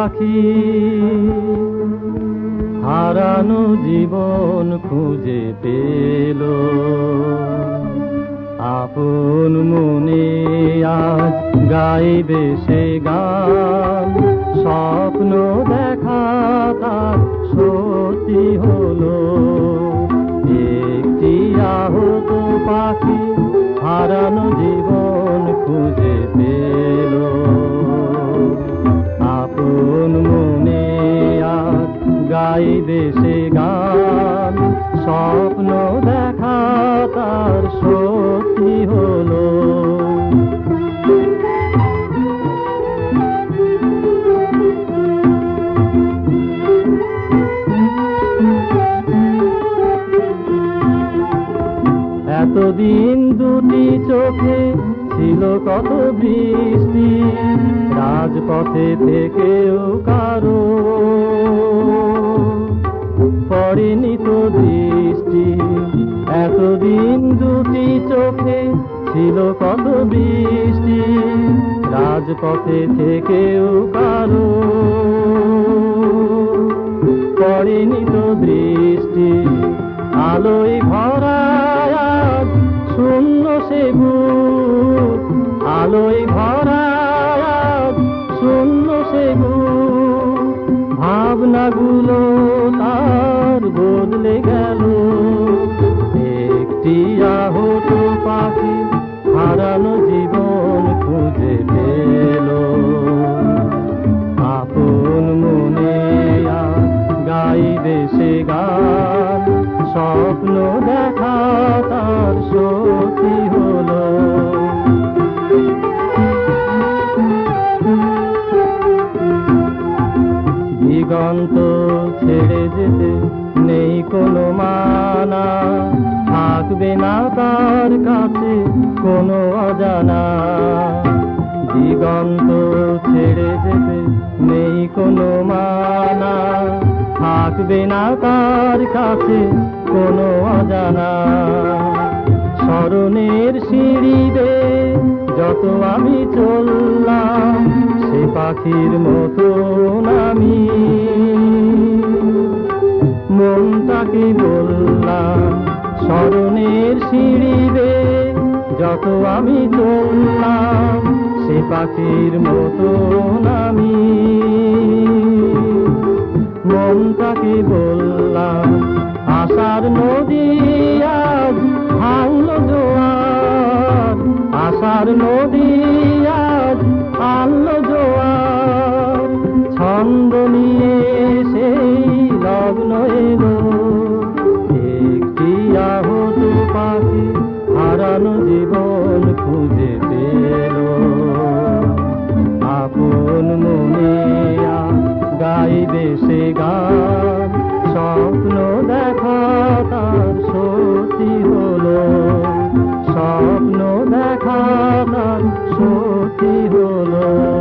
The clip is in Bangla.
পাখি। হারানো জীবন খুঁজে পেল। আপন মনে আজ গাইবে সে গান। স্বপ্ন দেখা তার সত্যি হলো। একটি আহত পাখি হারানো জীবন খুঁজে পেল। এতদিন দুটি চোখে ছিল কত বৃষ্টি। রাজপথে থেকেও কারও পড়েনি তো দৃষ্টি। এতদিন দুটি চোখে ছিল কত বৃষ্টি। রাজপথে থেকেও কারও ভাবনাগুলো তার বদলে অজানা। দিগন্ত ছেড়ে যেতে নেই কোনো মানা। থাকবে না তার কাছে কোনো অজানা। স্মরণের সিঁড়িতে যত আমি চললাম, সে পাখির মতো আমি মনটাকে বললাম, স্মরণের সিঁড়িতে যত আমি চললাম, সে পাখির মতো আমি। মন মনটাকে বললাম আশার নদী আজ ভাঙল জোয়ার। আশার নদী দেখা সত্যি হলো।